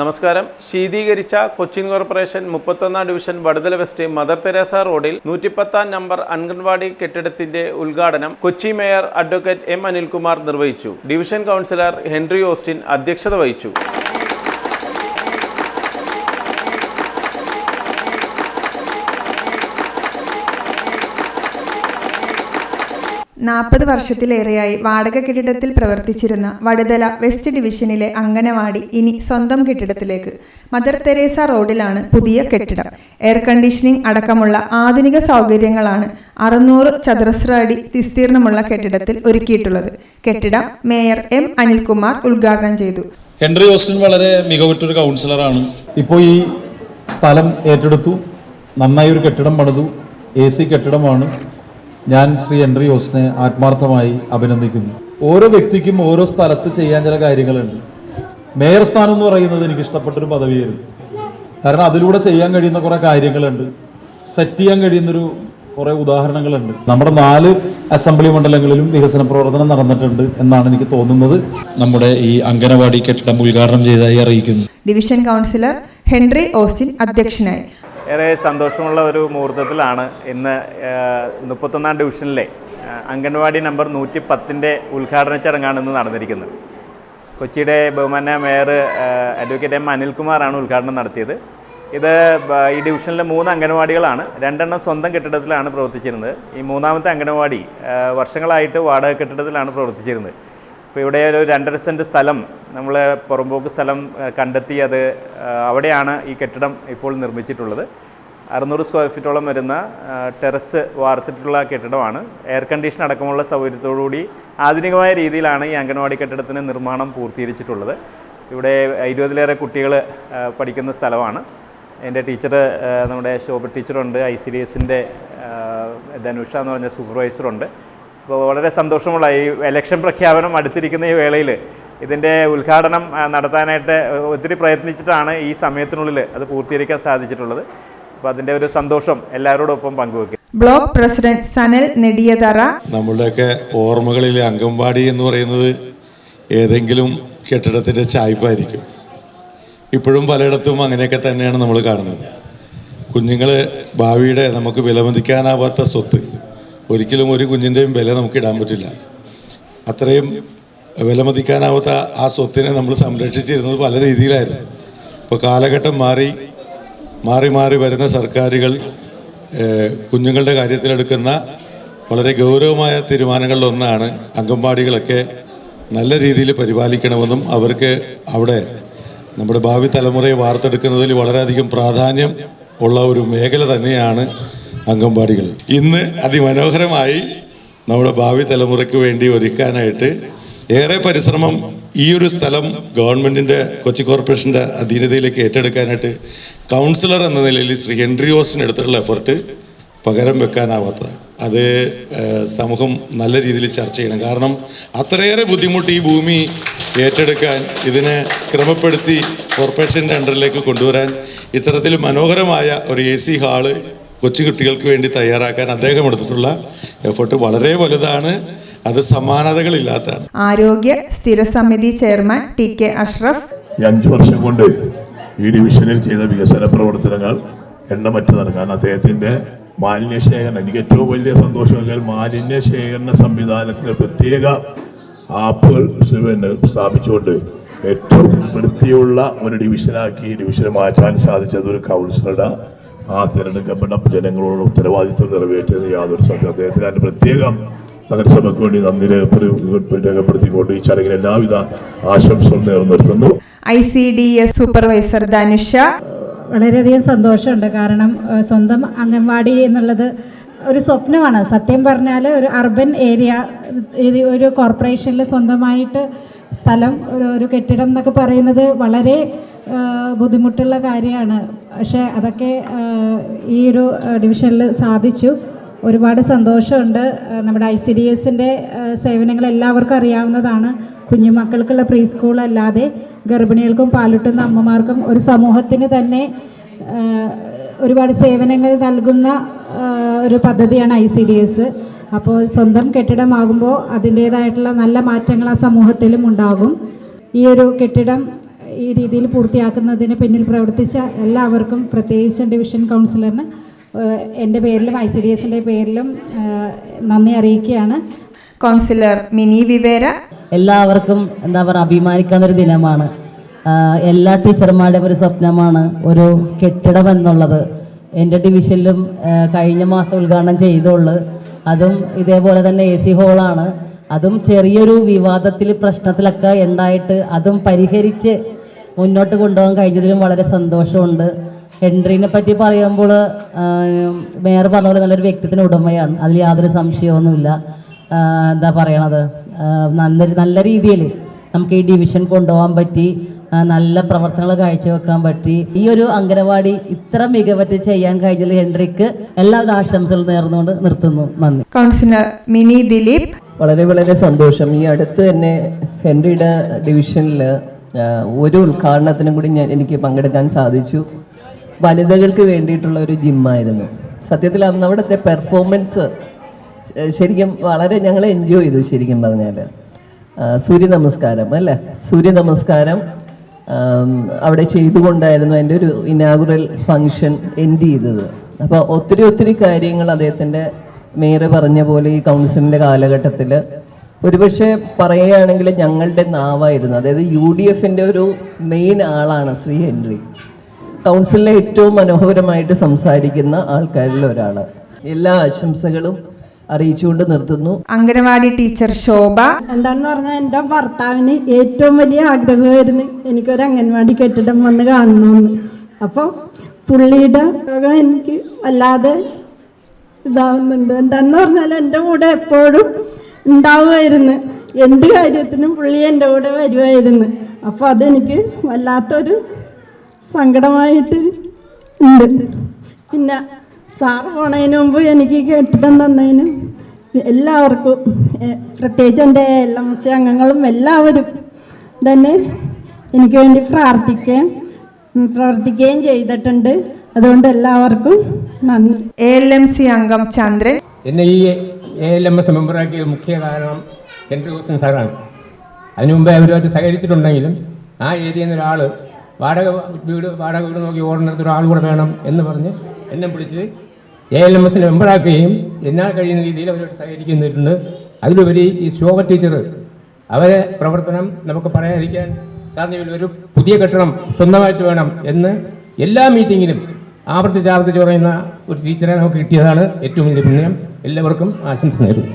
നമസ്കാരം. ശീതീകരിച്ച കൊച്ചിൻ കോർപ്പറേഷൻ മുപ്പത്തൊന്നാം division Vaduthala west Mother Teresa റോഡിൽ നൂറ്റിപ്പത്താം നമ്പർ അംഗൻവാടി കെട്ടിടത്തിന്റെ ഉദ്ഘാടനം Kochi mayor advocate M Anilkumar നിർവഹിച്ചു. ഡിവിഷൻ കൗൺസിലർ ഹെൻറി ഓസ്റ്റിൻ അധ്യക്ഷത വഹിച്ചു. നാൽപ്പത് വർഷത്തിലേറെയായി വാടക കെട്ടിടത്തിൽ പ്രവർത്തിച്ചിരുന്ന വടുതല വെസ്റ്റ് ഡിവിഷനിലെ അങ്കനവാടി ഇനി സ്വന്തം കെട്ടിടത്തിലേക്ക് മദർ തെരേസ റോഡിലാണ് പുതിയ കെട്ടിടം. എയർ കണ്ടീഷനിംഗ് അടക്കമുള്ള ആധുനിക സൗകര്യങ്ങളാണ് അറുന്നൂറ് ചതുരശ്ര അടി വിസ്തീർണമുള്ള കെട്ടിടത്തിൽ ഒരുക്കിയിട്ടുള്ളത്. കെട്ടിടം മേയർ എം അനിൽകുമാർ ഉദ്ഘാടനം ചെയ്തു. ഹെൻറി ഓസ്റ്റിൻ വളരെ മികവുറ്റൊരു കൗൺസിലറാണ്. ഇപ്പോൾ ഈ സ്ഥലം ഏറ്റെടുത്തു. നന്നായി ഒരു കെട്ടിടം പണിതു. എ സി കെട്ടിടമാണ്. ഞാൻ ശ്രീ ഹെൻറി ഓസിനെ ആത്മാർത്ഥമായി അഭിനന്ദിക്കുന്നു. ഓരോ വ്യക്തിക്കും ഓരോ സ്ഥലത്ത് ചെയ്യാൻ ചില കാര്യങ്ങളുണ്ട്. മേയർ സ്ഥാനം എന്ന് പറയുന്നത് എനിക്ക് ഇഷ്ടപ്പെട്ടൊരു പദവിയായിരുന്നു. കാരണം അതിലൂടെ ചെയ്യാൻ കഴിയുന്ന കുറേ കാര്യങ്ങളുണ്ട്. സെറ്റ് ചെയ്യാൻ കഴിയുന്നൊരു കുറേ ഉദാഹരണങ്ങളുണ്ട്. നമ്മുടെ നാല് അസംബ്ലി മണ്ഡലങ്ങളിലും വികസന പ്രവർത്തനം നടന്നിട്ടുണ്ട് എന്നാണ് എനിക്ക് തോന്നുന്നത്. നമ്മുടെ ഈ അംഗനവാടി കെട്ടിടം ഉദ്ഘാടനം ചെയ്തതായി അറിയിക്കുന്നു. ഡിവിഷൻ കൗൺസിലർ ഹെൻറി ഓസ്റ്റിൻ അധ്യക്ഷനായി. ഏറെ സന്തോഷമുള്ള ഒരു മുഹൂർത്തത്തിലാണ് ഇന്ന് മുപ്പത്തൊന്നാം ഡിവിഷനിലെ അംഗൻവാടി നമ്പർ നൂറ്റി പത്തിന്റെ ഉദ്ഘാടന ചടങ്ങാണ് ഇന്ന് നടന്നിരിക്കുന്നത്. കൊച്ചിയുടെ ബഹുമാന മേയർ അഡ്വക്കേറ്റ് എം അനിൽകുമാറാണ് ഉദ്ഘാടനം നടത്തിയത്. ഇത് ഈ ഡിവിഷനിലെ മൂന്ന് അംഗൻവാടികളാണ് രണ്ടെണ്ണം സ്വന്തം കെട്ടിടത്തിലാണ് പ്രവർത്തിച്ചിരുന്നത്. ഈ മൂന്നാമത്തെ അംഗൻവാടി വർഷങ്ങളായിട്ട് വാടക കെട്ടിടത്തിലാണ് പ്രവർത്തിച്ചിരുന്നത്. അപ്പോൾ ഇവിടെ ഒരു രണ്ടര സെന്റ് സ്ഥലം നമ്മൾ പുറമ്പോക്ക് സ്ഥലം കണ്ടെത്തി അത് അവിടെയാണ് ഈ കെട്ടിടം ഇപ്പോൾ നിർമ്മിച്ചിട്ടുള്ളത്. അറുന്നൂറ് സ്ക്വയർ ഫീറ്റോളം വരുന്ന ടെറസ് വാർത്തിട്ടുള്ള കെട്ടിടമാണ്. എയർ കണ്ടീഷൻ അടക്കമുള്ള സൗകര്യത്തോടുകൂടി ആധുനികമായ രീതിയിലാണ് ഈ അംഗൻവാടി കെട്ടിടത്തിന് നിർമ്മാണം പൂർത്തീകരിച്ചിട്ടുള്ളത്. ഇവിടെ ഇരുപതിലേറെ കുട്ടികൾ പഠിക്കുന്ന സ്ഥലമാണ്. എന്റെ ടീച്ചർ നമ്മുടെ ശോഭ ടീച്ചറുണ്ട് ഐ സി ഡി എസിന്റെ ധനുഷ എന്ന് പറഞ്ഞ സൂപ്പർവൈസറുണ്ട് വളരെ സന്തോഷമുള്ള ഈ എലക്ഷൻ പ്രഖ്യാപനം അടുത്തിരിക്കുന്ന ഈ വേളയിൽ ഇതിന്റെ ഉദ്ഘാടനം നടത്താനായിട്ട് ഒത്തിരി പ്രയത്നിച്ചിട്ടാണ് ഈ സമയത്തിനുള്ളിൽ അത് പൂർത്തീകരിക്കാൻ സാധിച്ചിട്ടുള്ളത്. അപ്പോൾ അതിന്റെ ഒരു സന്തോഷം എല്ലാവരോടൊപ്പം പങ്കുവെക്കുക. Block president Sanal Nediyathara. നമ്മളുടെയൊക്കെ ഓർമ്മകളിൽ അംഗൻവാടി എന്ന് പറയുന്നത് ഏതെങ്കിലും കെട്ടിടത്തിന്റെ ചായ്പായിരിക്കും. ഇപ്പോഴും പലയിടത്തും അങ്ങനെയൊക്കെ തന്നെയാണ് നമ്മൾ കാണുന്നത്. കുഞ്ഞുങ്ങൾ ഭാവിയുടെ നമുക്ക് വിലമതിക്കാനാവാത്ത സ്വത്ത്. ഒരിക്കലും ഒരു കുഞ്ഞിന്റെയും വില നമുക്ക് ഇടാൻ പറ്റില്ല. അത്രയും വിലമതിക്കാനാവാത്ത ആ സ്വത്തിനെ നമ്മൾ സംരക്ഷിച്ചിരുന്നത് പല രീതിയിലായിരുന്നു. ഇപ്പോൾ കാലഘട്ടം മാറി മാറി മാറി വരുന്ന സർക്കാരുകൾ കുഞ്ഞുങ്ങളുടെ കാര്യത്തിലെടുക്കുന്ന വളരെ ഗൗരവമായ തീരുമാനങ്ങളിലൊന്നാണ് അംഗൻവാടികളൊക്കെ നല്ല രീതിയിൽ പരിപാലിക്കണമെന്നും അവർക്ക് അവിടെ നമ്മുടെ ഭാവി തലമുറയെ വാർത്തെടുക്കുന്നതിൽ വളരെയധികം പ്രാധാന്യം ഉള്ള ഒരു മേഖല തന്നെയാണ് അംഗൻവാടികൾ ഇന്ന് അതിമനോഹരമായി നമ്മുടെ ഭാവി തലമുറയ്ക്ക് വേണ്ടി ഒരുക്കാനായിട്ട് ഏറെ പരിശ്രമം ഈ ഒരു സ്ഥലം ഗവൺമെന്റിന്റെ കൊച്ചി കോർപ്പറേഷന്റെ അധീനതയിലേക്ക് ഏറ്റെടുക്കാനായിട്ട് കൗൺസിലർ എന്ന നിലയിൽ ശ്രീ ഹെൻറി ഓസിന് എഫർട്ട് പകരം വെക്കാനാവാത്തതാണ്. അത് സമൂഹം നല്ല രീതിയിൽ ചർച്ച ചെയ്യണം. കാരണം അത്രയേറെ ബുദ്ധിമുട്ട് ഈ ഭൂമി ഏറ്റെടുക്കാൻ ഇതിനെ ക്രമപ്പെടുത്തി കോർപ്പറേഷന്റെ അണ്ടറിലേക്ക് കൊണ്ടുവരാൻ ഇത്തരത്തിൽ മനോഹരമായ ഒരു എ സി ഹാൾ കൊച്ചു കുട്ടികൾക്ക് വേണ്ടി തയ്യാറാക്കാൻ അദ്ദേഹം എടുത്തിട്ടുള്ള എഫർട്ട് വളരെ വലുതാണ്. അത് സമാനതകളില്ലാത്തതാണ്. ആരോഗ്യ സ്ഥിരസമിതി ചെയർമാൻ ടി കെ അഷ്റഫ്. ഈ അഞ്ചു വർഷം കൊണ്ട് ഈ ഡിവിഷനിൽ ചെയ്ത വികസന പ്രവർത്തനങ്ങൾ എണ്ണമറ്റതാണ് കാരണം അദ്ദേഹത്തിന്റെ മാലിന്യ ശേഖരണം എനിക്ക് ഏറ്റവും വലിയ സന്തോഷം വെച്ചാൽ മാലിന്യ ശേഖരണ സംവിധാനത്തിന് പ്രത്യേക ആപ്പുകൾ പിന്നെ സ്ഥാപിച്ചുകൊണ്ട് ഏറ്റവും വൃത്തിയുള്ള ഒരു ഡിവിഷനാക്കി ഈ ഡിവിഷനെ മാറ്റാൻ സാധിച്ചത് ഒരു കൗൺസിലറുടെ ആ തിരഞ്ഞെടുക്കപ്പെട്ട ജനങ്ങളോട് ഉത്തരവാദിത്വം നിറവേറ്റിയത് യാതൊരു സംശയം അദ്ദേഹത്തിന് അതിന് പ്രത്യേകം നഗരസഭയ്ക്ക് വേണ്ടി നന്ദി രേഖപ്പെടുത്തി രേഖപ്പെടുത്തിക്കൊണ്ട് ഈ ചടങ്ങിന് എല്ലാവിധ ആശംസകളും നേർന്നു നിർത്തുന്നു I C D S supervisor Dhanusha. വളരെയധികം സന്തോഷമുണ്ട്. കാരണം സ്വന്തം അംഗൻവാടി എന്നുള്ളത് ഒരു സ്വപ്നമാണ്. സത്യം പറഞ്ഞാൽ ഒരു അർബൻ ഏരിയ ഒരു കോർപ്പറേഷനിൽ സ്വന്തമായിട്ട് സ്ഥലം ഒരു ഒരു കെട്ടിടം എന്നൊക്കെ പറയുന്നത് വളരെ ബുദ്ധിമുട്ടുള്ള കാര്യമാണ്. പക്ഷേ അതൊക്കെ ഈ ഒരു ഡിവിഷനിൽ സാധിച്ചു. ഒരുപാട് സന്തോഷമുണ്ട്. നമ്മുടെ ഐ സി ഡി എസിന്റെ സേവനങ്ങൾ എല്ലാവർക്കും അറിയാവുന്നതാണ്. കുഞ്ഞുമക്കൾക്കുള്ള പ്രീ സ്കൂൾ അല്ലാതെ ഗർഭിണികൾക്കും പാലുട്ടുന്ന അമ്മമാർക്കും ഒരു സമൂഹത്തിന് തന്നെ ഒരുപാട് സേവനങ്ങൾ നൽകുന്ന ഒരു പദ്ധതിയാണ് ഐ സി ഡി എസ്. അപ്പോൾ സ്വന്തം കെട്ടിടമാകുമ്പോൾ അതിന്റേതായിട്ടുള്ള നല്ല മാറ്റങ്ങൾ ആ സമൂഹത്തിലും ഉണ്ടാകും. ഈ ഒരു കെട്ടിടം ഈ രീതിയിൽ പൂർത്തിയാക്കുന്നതിന് പിന്നിൽ പ്രവർത്തിച്ച എല്ലാവർക്കും പ്രത്യേകിച്ച് ഡിവിഷൻ കൗൺസിലറിന് എന്റെ പേരിലും ഐ സി ഡി എസിന്റെ പേരിലും നന്ദി അറിയിക്കുകയാണ്. കൗൺസിലർ മിനി വിവേര. എല്ലാവർക്കും എന്താ പറയുക അഭിമാനിക്കാവുന്നൊരു ദിനമാണ്. എല്ലാ ടീച്ചർമാരുടെയും ഒരു സ്വപ്നമാണ് ഒരു കെട്ടിടം എന്നുള്ളത്. എന്റെ ഡിവിഷനിലും കഴിഞ്ഞ മാസം ഉദ്ഘാടനം ചെയ്തുള്ളു. അതും ഇതേപോലെ തന്നെ എ സി ഹോളാണ്. അതും ചെറിയൊരു വിവാദത്തിൽ പ്രശ്നത്തിലൊക്കെ ഉണ്ടായിട്ട് അതും പരിഹരിച്ച് മുന്നോട്ട് കൊണ്ടുപോകാൻ കഴിഞ്ഞതിലും വളരെ സന്തോഷമുണ്ട്. ഹെൻറിനെ പറ്റി പറയുമ്പോൾ മേയർ പറഞ്ഞ പോലെ നല്ലൊരു വ്യക്തിത്വത്തിന് ഉടമയാണ്. അതിൽ യാതൊരു സംശയമൊന്നുമില്ല. എന്താ പറയണത്? നല്ല നല്ല രീതിയിൽ നമുക്ക് ഈ ഡിവിഷൻ കൊണ്ടുപോകാൻ പറ്റി. നല്ല പ്രവർത്തനങ്ങൾ കാഴ്ചവെക്കാൻ പറ്റി. ഈ ഒരു അംഗനവാടി ഇത്ര മികവറ്റ് ചെയ്യാൻ കഴിഞ്ഞ ഹെൻറിക്ക് എല്ലാവിധ ആശംസകളും നേർന്നുകൊണ്ട് നിർത്തുന്നു. നന്ദി. കൗൺസിലർ മിനി ദിലീപ്. വളരെ വളരെ സന്തോഷം. ഈ അടുത്ത് തന്നെ ഹെൻറിയുടെ ഡിവിഷനിൽ ഒരു ഉദ്ഘാടനത്തിനും കൂടി ഞാൻ എനിക്ക് പങ്കെടുക്കാൻ സാധിച്ചു. വനിതകൾക്ക് വേണ്ടിയിട്ടുള്ള ഒരു ജിമ്മായിരുന്നു. സത്യത്തിൽ അന്ന് അവിടുത്തെ പെർഫോമൻസ് ശരിക്കും വളരെ ഞങ്ങൾ എൻജോയ് ചെയ്തു ശരിക്കും പറഞ്ഞാൽ സൂര്യ നമസ്കാരം അല്ലേ? സൂര്യ നമസ്കാരം. അവിടെ ചെയ്തുകൊണ്ടായിരുന്നു എന്റെ ഒരു ഇനാഗുറൽ ഫങ്ഷൻ എൻഡ് ചെയ്തത്. അപ്പോൾ ഒത്തിരി ഒത്തിരി കാര്യങ്ങൾ അദ്ദേഹത്തിന്റെ മേയർ പറഞ്ഞ പോലെ ഈ കൗൺസിലിന്റെ കാലഘട്ടത്തിൽ ഒരുപക്ഷെ പറയുകയാണെങ്കിൽ ഞങ്ങളുടെ നാവായിരുന്നു. അതായത് യു ഡി എഫിന്റെ ഒരു മെയിൻ ആളാണ് ശ്രീ ഹെൻറി. കൗൺസിലിലെ ഏറ്റവും മനോഹരമായിട്ട് സംസാരിക്കുന്ന ആൾക്കാരിൽ ഒരാൾ എല്ലാ ആശംസകളും അറിയിച്ചുകൊണ്ട് നിർത്തുന്നു. അംഗനവാടി ടീച്ചർ ശോഭ. എന്താണെന്ന് പറഞ്ഞാൽ എന്റെ ഭർത്താവിന് ഏറ്റവും വലിയ ആഗ്രഹമായിരുന്നു എനിക്കൊരു അംഗൻവാടി കെട്ടിടം വന്ന് കാണണമെന്ന്. അപ്പോൾ പുള്ളിയുടെ എനിക്ക് വല്ലാതെ ഇതാവുന്നുണ്ട്. എന്താണെന്ന് പറഞ്ഞാൽ എന്റെ കൂടെ എപ്പോഴും ഉണ്ടാവുമായിരുന്നു. എന്ത് കാര്യത്തിനും പുള്ളി എന്റെ കൂടെ വരുമായിരുന്നു. അപ്പോൾ അതെനിക്ക് വല്ലാത്തൊരു സങ്കടമായിട്ട് ഉണ്ട്. പിന്നെ സാറ് പോണതിന് മുമ്പ് എനിക്ക് കെട്ടിടം തന്നതിന് എല്ലാവർക്കും പ്രത്യേകിച്ച് എന്റെ എല്ലാ എം അംഗങ്ങളും എല്ലാവരും തന്നെ എനിക്ക് വേണ്ടി പ്രാർത്ഥിക്കുകയും പ്രവർത്തിക്കുകയും ചെയ്തിട്ടുണ്ട്. അതുകൊണ്ട് എല്ലാവർക്കും നന്ദി. എ എൽ എം സി അംഗം ചന്ദ്രൻ. എന്നെ ഈ എ എൽ എം എസ് മെമ്പറാക്കിയ മുഖ്യ കാരണം എന്റെ ഹൂസൻ സാറാണ്. അതിനു മുമ്പേ അവരുമായിട്ട് സഹകരിച്ചിട്ടുണ്ടെങ്കിലും ആ ഏരിയയിൽ നിന്ന് ഒരാൾ വാടക വീട് വാടക വീട് നോക്കി ഓടുന്നിടത്ത് ഒരാൾ കൂടെ വേണം എന്ന് പറഞ്ഞ് എന്നെ പിടിച്ച് എ എൽ എം എസിനെ മെമ്പറാക്കുകയും എന്നാൽ കഴിയുന്ന രീതിയിൽ അവരോട് സഹകരിക്കുന്നിട്ടുണ്ട് അതിലുപരി ഈ ശോഭ ടീച്ചർ അവരെ പ്രവർത്തനം നമുക്ക് പറയാതിരിക്കാൻ സാധ്യതയില്ല ഒരു പുതിയ കെട്ടിടം സ്വന്തമായിട്ട് വേണം എന്ന് എല്ലാ മീറ്റിങ്ങിലും ആവർത്തിച്ച് ആവർത്തിച്ച് പറയുന്ന ഒരു ടീച്ചറെ നമുക്ക് കിട്ടിയതാണ് ഏറ്റവും വലിയ പുണ്യം. എല്ലാവർക്കും ആശംസ നേരുന്നു.